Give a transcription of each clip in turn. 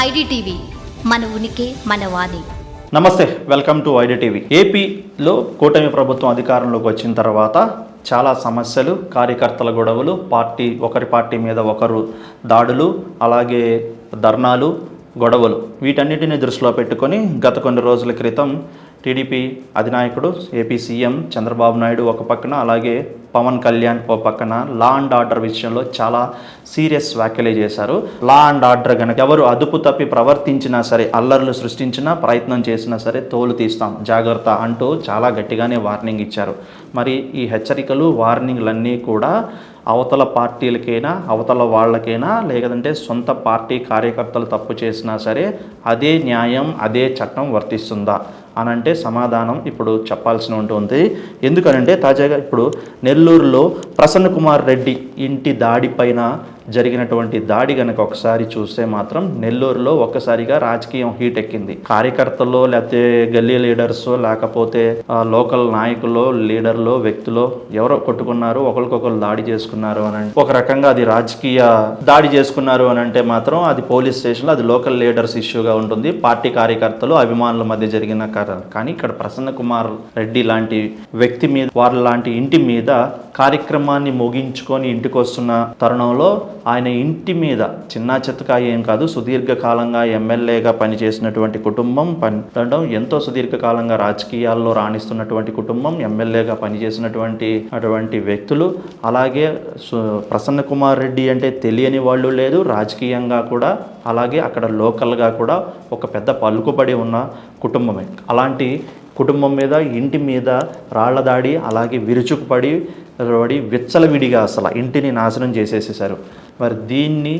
IDTV మన ఉనికి మన వాణి. నమస్తే వెల్కమ్ టు ఐడిటీవీ. ఏపీలో కూటమి ప్రభుత్వం అధికారంలోకి వచ్చిన తర్వాత చాలా సమస్యలు కార్యకర్తల గొడవలు పార్టీ ఒకరి పార్టీ మీద ఒకరు దాడులు అలాగే ధర్నాలు గొడవలు. వీటన్నిటిని దృష్టిలో పెట్టుకొని గత కొన్ని రోజుల క్రితం టీడీపీ అధినాయకుడు ఏపీ సీఎం చంద్రబాబు నాయుడు ఒక పక్కన అలాగే పవన్ కళ్యాణ్ ఓ పక్కన లా అండ్ ఆర్డర్ విషయంలో చాలా సీరియస్ వ్యాఖ్యలే చేశారు. లా అండ్ ఆర్డర్ కనుక ఎవరు అదుపు తప్పి ప్రవర్తించినా సరే అల్లర్లు సృష్టించినా ప్రయత్నం చేసినా సరే తోలు తీస్తాం. జాగ్రత్త అంటూ చాలా గట్టిగానే వార్నింగ్ ఇచ్చారు. మరి ఈ హెచ్చరికలు వార్నింగ్లన్నీ కూడా అవతల పార్టీలకైనా అవతల వాళ్ళకైనా లేదంటే సొంత పార్టీ కార్యకర్తలు తప్పు చేసినా సరే అదే న్యాయం అదే చట్టం వర్తిస్తుందా? అని అంటే సమాధానం ఇప్పుడు చెప్పాల్సి ఉంటుంది ఎందుకనంటే తాజాగా ఇప్పుడు నెల్లూరులో ప్రసన్న కుమార్ రెడ్డి ఇంటి దాడి పైన జరిగినటువంటి దాడి గనక ఒకసారి చూస్తే మాత్రం నెల్లూరులో ఒక్కసారిగా రాజకీయం హీట్ ఎక్కింది. కార్యకర్తల్లో లేకపోతే గల్లీ లీడర్స్ లేకపోతే లోకల్ నాయకులు లీడర్లు వ్యక్తులు ఎవరో కొట్టుకున్నారు ఒకరికొకరు దాడి చేసుకున్నారు అని అంటే ఒక రకంగా అది రాజకీయ దాడి చేసుకున్నారు అని అంటే మాత్రం అది పోలీస్ స్టేషన్లో అది లోకల్ లీడర్స్ ఇష్యూగా ఉంటుంది. పార్టీ కార్యకర్తలు అభిమానుల మధ్య జరిగిన కారణం కానీ ఇక్కడ ప్రసన్న కుమార్ రెడ్డి లాంటి వ్యక్తి మీద వాళ్ళ లాంటి ఇంటి మీద కార్యక్రమాన్ని ముగించుకొని ఇంటికి వస్తున్న తరుణంలో ఆయన ఇంటి మీద చిన్న చిత్తగా ఏం కాదు సుదీర్ఘకాలంగా ఎమ్మెల్యేగా పనిచేసినటువంటి కుటుంబం పనిడం ఎంతో సుదీర్ఘకాలంగా రాజకీయాల్లో రాణిస్తున్నటువంటి కుటుంబం ఎమ్మెల్యేగా పనిచేసినటువంటి అటువంటి వ్యక్తులు. అలాగే సు- ప్రసన్న కుమార్ రెడ్డి అంటే తెలియని వాళ్ళు లేదు రాజకీయంగా కూడా అలాగే అక్కడ లోకల్గా కూడా ఒక పెద్ద పలుకుబడి ఉన్న కుటుంబమే. అలాంటి కుటుంబం మీద ఇంటి మీద రాళ్ళ దాడి అలాగే విరుచుకుపడి పడి విచ్చలవిడిగా అసలు ఇంటిని నాశనం చేసేసేసారు మరి దీన్ని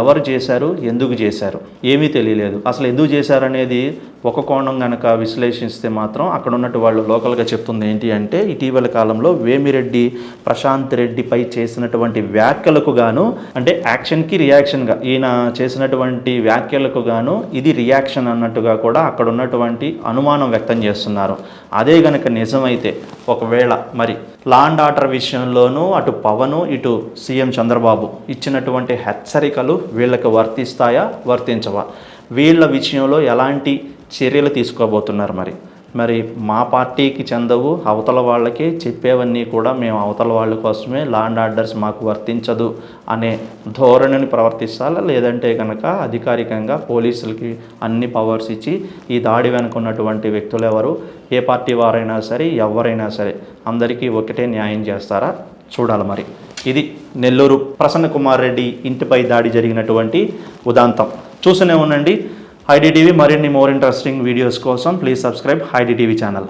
ఎవరు చేశారు? ఎందుకు చేశారు? ఏమీ తెలియలేదు. అసలు ఎందుకు చేశారనేది ఒక కోణం కనుక విశ్లేషిస్తే మాత్రం అక్కడ ఉన్నట్టు వాళ్ళు లోకల్గా చెప్తుంది ఏంటి అంటే ఇటీవల కాలంలో వేమిరెడ్డి ప్రశాంత్ రెడ్డిపై చేసినటువంటి వ్యాఖ్యలకు గాను అంటే యాక్షన్కి రియాక్షన్గా ఈయన చేసినటువంటి వ్యాఖ్యలకు గాను ఇది రియాక్షన్ అన్నట్టుగా కూడా అక్కడ ఉన్నటువంటి అనుమానం వ్యక్తం చేస్తున్నారు. అదే గనక నిజమైతే ఒకవేళ మరి లాండ్ ఆర్డర్ విషయంలోనూ అటు పవను ఇటు సీఎం చంద్రబాబు ఇచ్చినటువంటి హెచ్చరికలు వీళ్ళకి వర్తిస్తాయా? వర్తించవా? వీళ్ళ విషయంలో ఎలాంటి చర్యలు తీసుకోబోతున్నారు మరి. మరి మా పార్టీకి చెందవు అవతల వాళ్ళకి చెప్పేవన్నీ కూడా మేము అవతల వాళ్ళ కోసమే లాండ్ ఆర్డర్స్ మాకు వర్తించదు అనే ధోరణిని ప్రవర్తిస్తారా లేదంటే కనుక అధికారికంగా పోలీసులకి అన్ని పవర్స్ ఇచ్చి ఈ దాడి వెనుకున్నటువంటి వ్యక్తులు ఎవరు? ఏ పార్టీ వారైనా సరే ఎవరైనా సరే అందరికీ ఒకటే న్యాయం చేస్తారా? చూడాలి మరి. ఇది నెల్లూరు ప్రసన్న కుమార్ రెడ్డి ఇంటిపై దాడి జరిగినటువంటి ఉదాంతం. చూస్తూనే ఉండండి. ఐడి టీవీ మరిన్ని మోర్ ఇంట్రెస్టింగ్ వీడియోస్ కోసం please subscribe ID TV channel